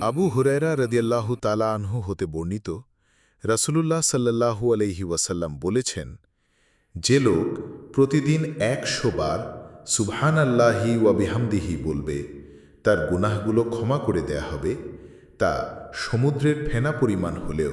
আবু হুরায়রা রদিয়াল্লাহু তালা আনহু হতে বর্ণিত, রাসূলুল্লাহ সাল্লাল্লাহু আলাইহি ওয়াসাল্লাম বলেছেন, যে লোক প্রতিদিন একশো বার সুবহান আল্লাহি ওয়াবিহামদিহি বলবে, তার গুনাহগুলো ক্ষমা করে দেয়া হবে, তা সমুদ্রের ফেনা পরিমাণ হলেও।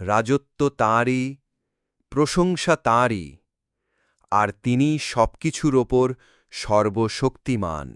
রাজত্ব তাঁরই প্রশংসা তাঁরই আর তিনি সবকিছুর ওপর সর্বশক্তিমান।